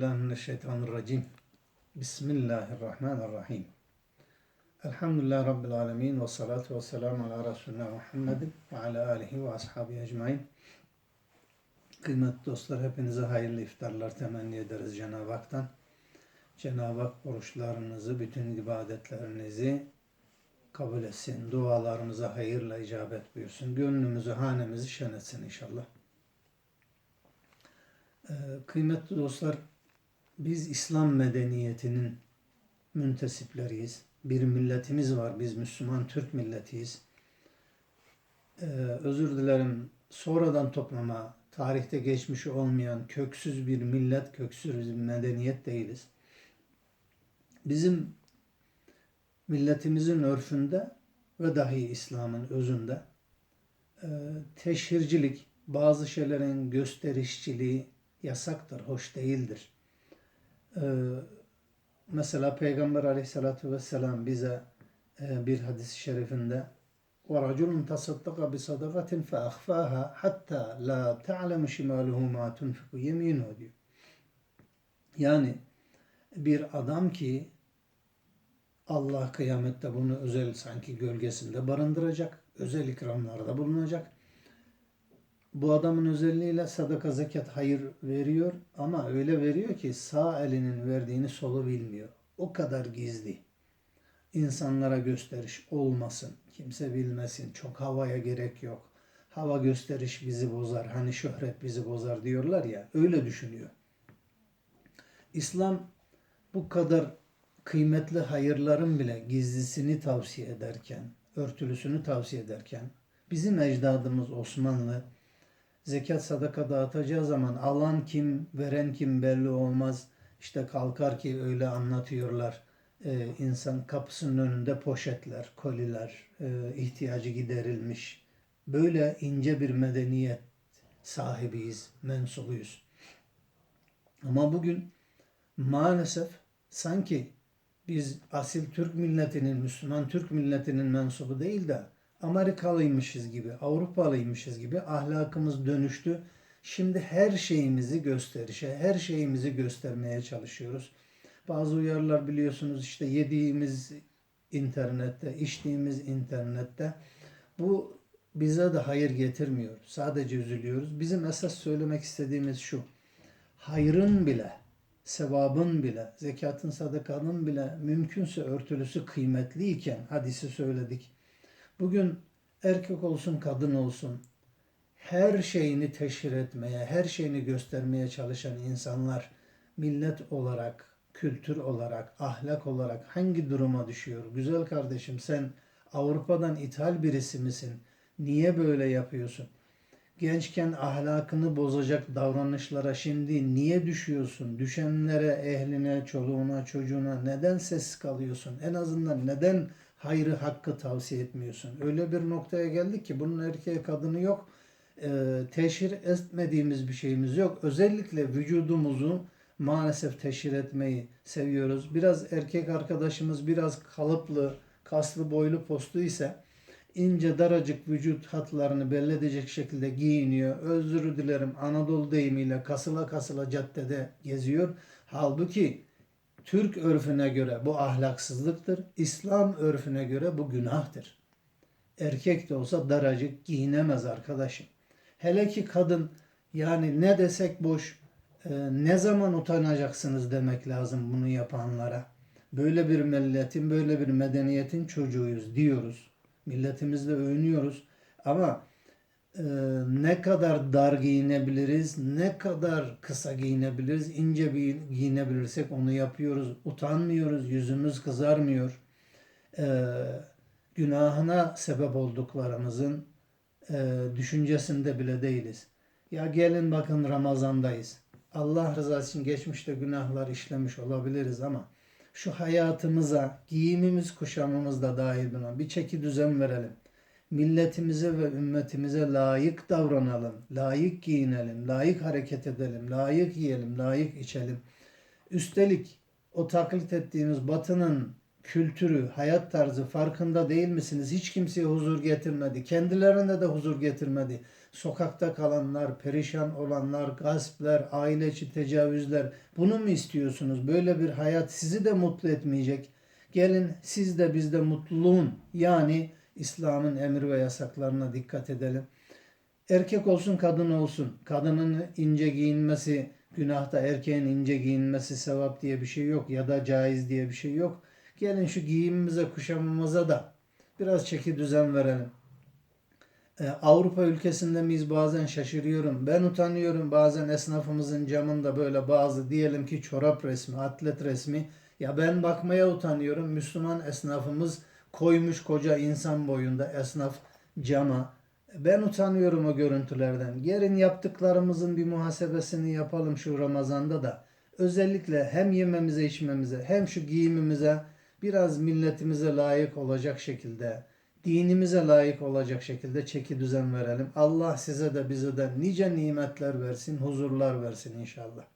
Euzubillahimineşşeytanirracim. Bismillahirrahmanirrahim. Elhamdülillahi Rabbil alemin ve salatu ve selamu ala Resulina Muhammedin ve ala alihi ve ashabihi ecmain. Kıymetli dostlar hepinize hayırlı iftarlar temenni ederiz Cenab-ı Hak'tan. Cenab-ı Hak oruçlarınızı, bütün ibadetlerinizi kabul etsin. Dualarımıza hayırla icabet buyursun. Gönlümüzü, hanemizi şen etsin inşallah. Ee, kıymetli dostlar, biz İslam medeniyetinin müntesipleriyiz. Bir milletimiz var. Biz Müslüman Türk milletiyiz. Ee, özür dilerim. Sonradan toplama, tarihte geçmişi olmayan köksüz bir millet, köksüz bir medeniyet değiliz. Bizim milletimizin örfünde ve dahi İslam'ın özünde e, teşhircilik, bazı şeylerin gösterişçiliği yasaktır, hoş değildir. Ee, mesela Peygamber aleyhissalatü vesselam bize e, bir hadis-i şerifinde وَرَجُلٌ تَصَدَّقَ بِصَدَقَةٍ فَأَخْفَاهَا حَتَّى لَا تَعْلَمُ شِمَالُهُ مَا تُنْفِقُ يَمِينُهُ diyor. Yani bir adam ki Allah kıyamette bunu özel sanki gölgesinde barındıracak, özel ikramlarda bulunacak bu adamın özelliğiyle sadaka zekat hayır veriyor ama öyle veriyor ki sağ elinin verdiğini solu bilmiyor. O kadar gizli. İnsanlara gösteriş olmasın. Kimse bilmesin. Çok havaya gerek yok. Hava gösteriş bizi bozar. Hani şöhret bizi bozar diyorlar ya. Öyle düşünüyor. İslam bu kadar kıymetli hayırların bile gizlisini tavsiye ederken, örtülüsünü tavsiye ederken bizim ecdadımız Osmanlı zekat sadaka dağıtacağı zaman alan kim, veren kim belli olmaz. İşte kalkar ki öyle anlatıyorlar. Ee, insan kapısının önünde poşetler, koliler, e, ihtiyacı giderilmiş. Böyle ince bir medeniyet sahibiyiz, mensubuyuz. Ama bugün maalesef sanki biz asil Türk milletinin, Müslüman Türk milletinin mensubu değil de Amerikalıymışız gibi, Avrupalıymışız gibi ahlakımız dönüştü. Şimdi her şeyimizi gösterişe, her şeyimizi göstermeye çalışıyoruz. Bazı uyarılar biliyorsunuz işte yediğimiz internette, içtiğimiz internette. Bu bize de hayır getirmiyor. Sadece üzülüyoruz. Bizim esas söylemek istediğimiz şu. Hayrın bile, sevabın bile, zekatın, sadakanın bile mümkünse örtülüsü kıymetliyken hadisi söyledik Bugün erkek olsun kadın olsun her şeyini teşhir etmeye, her şeyini göstermeye çalışan insanlar millet olarak, kültür olarak, ahlak olarak hangi duruma düşüyor? Güzel kardeşim sen Avrupa'dan ithal birisi misin? Niye böyle yapıyorsun? Gençken ahlakını bozacak davranışlara şimdi niye düşüyorsun? Düşenlere, ehline, çoluğuna, çocuğuna neden ses kalıyorsun? En azından neden hayrı hakkı tavsiye etmiyorsun. Öyle bir noktaya geldik ki bunun erkeğe kadını yok. E, teşhir etmediğimiz bir şeyimiz yok. Özellikle vücudumuzu maalesef teşhir etmeyi seviyoruz. Biraz erkek arkadaşımız biraz kalıplı, kaslı boylu postu ise ince daracık vücut hatlarını belli edecek şekilde giyiniyor. Özür dilerim Anadolu deyimiyle kasıla kasıla caddede geziyor. Halbuki Türk örfüne göre bu ahlaksızlıktır. İslam örfüne göre bu günahtır. Erkek de olsa daracık giyinemez arkadaşım. Hele ki kadın yani ne desek boş e, ne zaman utanacaksınız demek lazım bunu yapanlara. Böyle bir milletin, böyle bir medeniyetin çocuğuyuz diyoruz. Milletimizle övünüyoruz. Ama e, ne kadar dar giyinebiliriz, ne kadar kısa giyinebiliriz, ince bir giyinebilirsek onu yapıyoruz. Utanmıyoruz, yüzümüz kızarmıyor. E, günahına sebep olduklarımızın e, düşüncesinde bile değiliz. Ya gelin bakın Ramazandayız. Allah rızası için geçmişte günahlar işlemiş olabiliriz ama şu hayatımıza, giyimimiz, kuşamımız da dahil buna bir çeki düzen verelim milletimize ve ümmetimize layık davranalım, layık giyinelim, layık hareket edelim, layık yiyelim, layık içelim. Üstelik o taklit ettiğimiz batının kültürü, hayat tarzı farkında değil misiniz? Hiç kimseye huzur getirmedi. Kendilerine de huzur getirmedi. Sokakta kalanlar, perişan olanlar, gaspler, aile içi tecavüzler. Bunu mu istiyorsunuz? Böyle bir hayat sizi de mutlu etmeyecek. Gelin siz de biz de mutluluğun yani İslam'ın emir ve yasaklarına dikkat edelim. Erkek olsun kadın olsun. Kadının ince giyinmesi günahta, erkeğin ince giyinmesi sevap diye bir şey yok ya da caiz diye bir şey yok. Gelin şu giyimimize, kuşamımıza da biraz çeki düzen verelim. Ee, Avrupa ülkesinde miyiz bazen şaşırıyorum. Ben utanıyorum bazen esnafımızın camında böyle bazı diyelim ki çorap resmi, atlet resmi. Ya ben bakmaya utanıyorum. Müslüman esnafımız koymuş koca insan boyunda esnaf cama. Ben utanıyorum o görüntülerden. Gelin yaptıklarımızın bir muhasebesini yapalım şu Ramazan'da da. Özellikle hem yememize içmemize hem şu giyimimize biraz milletimize layık olacak şekilde, dinimize layık olacak şekilde çeki düzen verelim. Allah size de bize de nice nimetler versin, huzurlar versin inşallah.